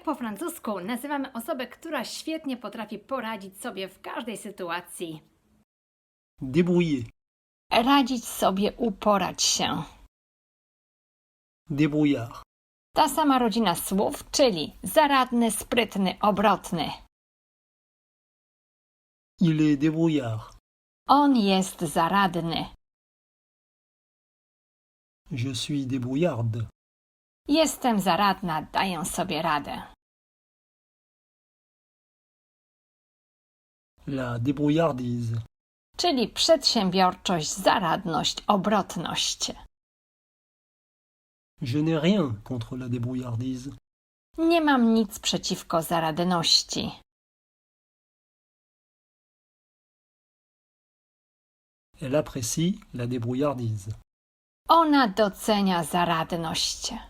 Jak po francusku nazywamy osobę, która świetnie potrafi poradzić sobie w każdej sytuacji? Débrouiller. Radzić sobie, uporać się. Débrouillard. Ta sama rodzina słów, czyli zaradny, sprytny, obrotny. Il est débrouillard. On jest zaradny. Je suis débrouillarde. Jestem zaradna, daję sobie radę. La débrouillardise. Czyli przedsiębiorczość, zaradność, obrotność. Je n'ai rien contre la débrouillardise. Nie mam nic przeciwko zaradności. Elle apprécie la débrouillardise. Ona docenia zaradność.